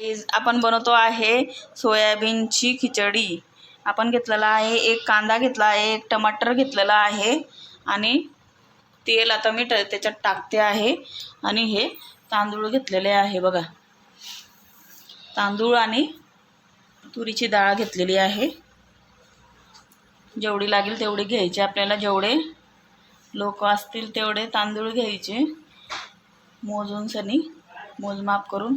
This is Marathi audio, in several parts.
इज- आपण बनवतो आहे सोयाबीनची खिचडी. आपण घेतलेला आहे एक कांदा घेतला आहे एक टमाटर घेतलेला आहे आणि तेल आता मी ट त्याच्यात टाकते आहे आणि हे तांदूळ घेतलेले आहे बघा. तांदूळ आणि तुरीची डाळ घेतलेली आहे. जेवढी लागेल तेवढी घ्यायची. आपल्याला जेवढे लोक असतील तेवढे तांदूळ घ्यायचे. मोजून सनी मोजमाप करून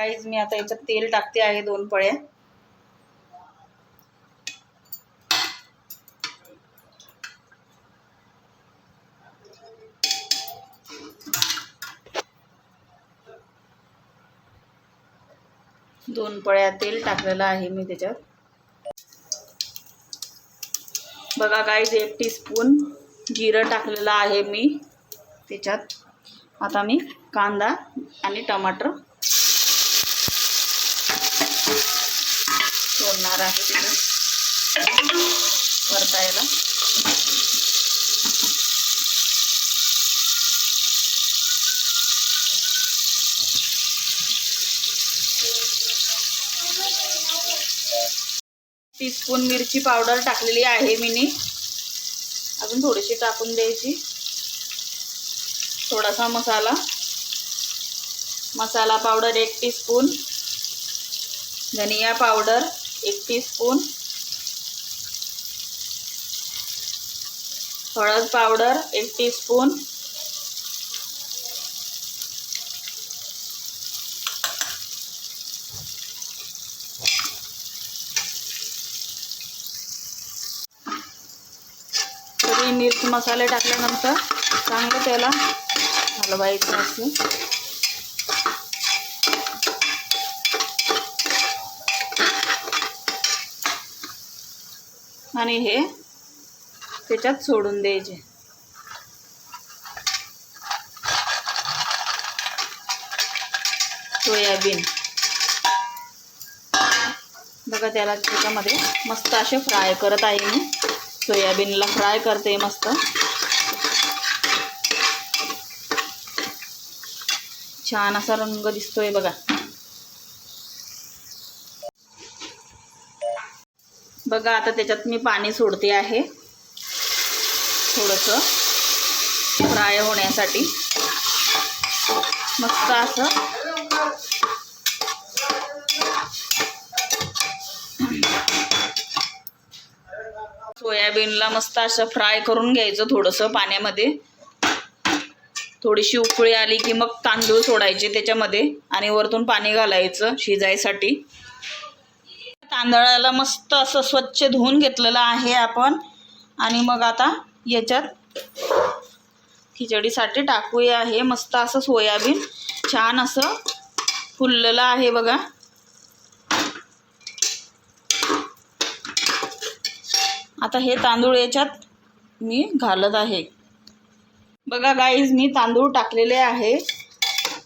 काहीच मी आता याच्यात तेल टाकते आहे दोन पळे. दोन पळ्या तेल टाकलेलं आहे मी त्याच्यात. बघा गाईज एक टीस्पून जिरं टाकलेलं आहे मी त्याच्यात. आता मी कांदा आणि टमाटर सोडणार आहे तिथं. परतायला. टीस्पून मिरची पावडर टाकलेली आहे मीनी. अजून थोडीशी टाकून द्यायची. थोडासा मसाला. मसाला पावडर एक टीस्पून धनिया पावडर एक टीस्पून हळद पावडर एक टीस्पून तरी मिरची मसाले टाकल्यानंतर चांगलं त्याला हलवायचं असं आणि हे त्याच्यात सोडून द्यायचे. सोयाबीन. बघा त्याला त्याच्यामध्ये मस्त असे फ्राय करत आहे मी. सोयाबीनला फ्राय करते मस्त. छान असा रंग दिसतोय बघा. बघा आता त्याच्यात मी पाणी सोडते आहे. थोडंसं फ्राय होण्यासाठी. मस्त असं. सोयाबीनला मस्त असं फ्राय करून घ्यायचं थोडंसं पाण्यामध्ये. थोडीशी उकळी आली की मग तांदूळ सोडायचे त्याच्यामध्ये आणि वरतून पाणी घालायचं शिजायसाठी. तांदळाला मस्त असं स्वच्छ धुवून घेतलेलं आहे आपण. आणि मग आता याच्यात खिचडीसाठी टाकूया आहे मस्त असं सोयाबीन छान असं फुललेलं आहे बघा. आता हे तांदूळ याच्यात मी घालत आहे. बघा गाईज मी तांदूळ टाकलेले आहे.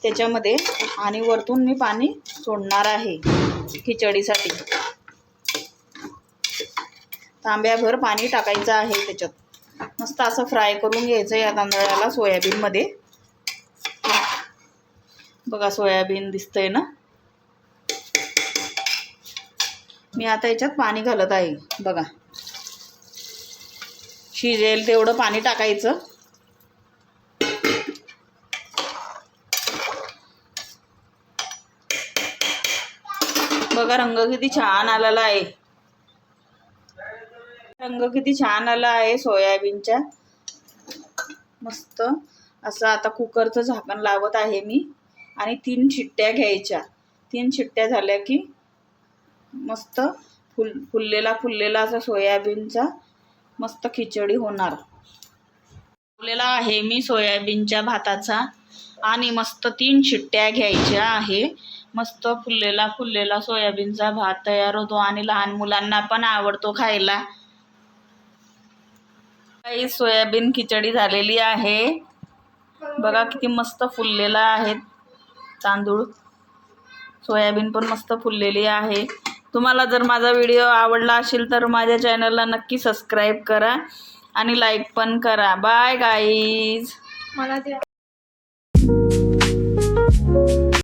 त्याच्यामध्ये आणि वरतून मी पाणी सोडणार आहे खिचडीसाठी. तांब्याभर पाणी टाकायचं आहे त्याच्यात. मस्त असं फ्राय करून घ्यायचं या तांदळाला सोयाबीनमध्ये. बघा सोयाबीन दिसतंय ना? मी आता याच्यात पाणी घालत आहे बघा. शिजेल तेवढं पाणी टाकायचं. बघा रंग किती छान आलेला आहे. रंग किती छान आला आहे सोयाबीनच्या. मस्त. असं आता कुकरचं झाकण लावत आहे मी. आणि तीन शिट्ट्या घ्यायच्या. तीन शिट्ट्या झाल्या की मस्त फुल फुललेला फुललेला असा सोयाबीनचा मस्त खिचडी होणार. लावलेला आहे मी सोयाबीनच्या भाताचा. आणि मस्त तीन शिट्ट्या घ्यायच्या आहे. मस्त फुललेला फुललेला सोयाबीनचा भात तयार होतो. आणि लहान मुलांना पण आवडतो खायला. काही सोयाबीन खिचडी झालेली आहे. बघा किती मस्त फुललेला आहे तांदूळ. सोयाबीन पण मस्त फुललेली आहे. तुम्हाला जर माझा व्हिडिओ आवडला असेल तर माझ्या चॅनलला नक्की सबस्क्राईब करा आणि लाईक पण करा. Bye guys. मला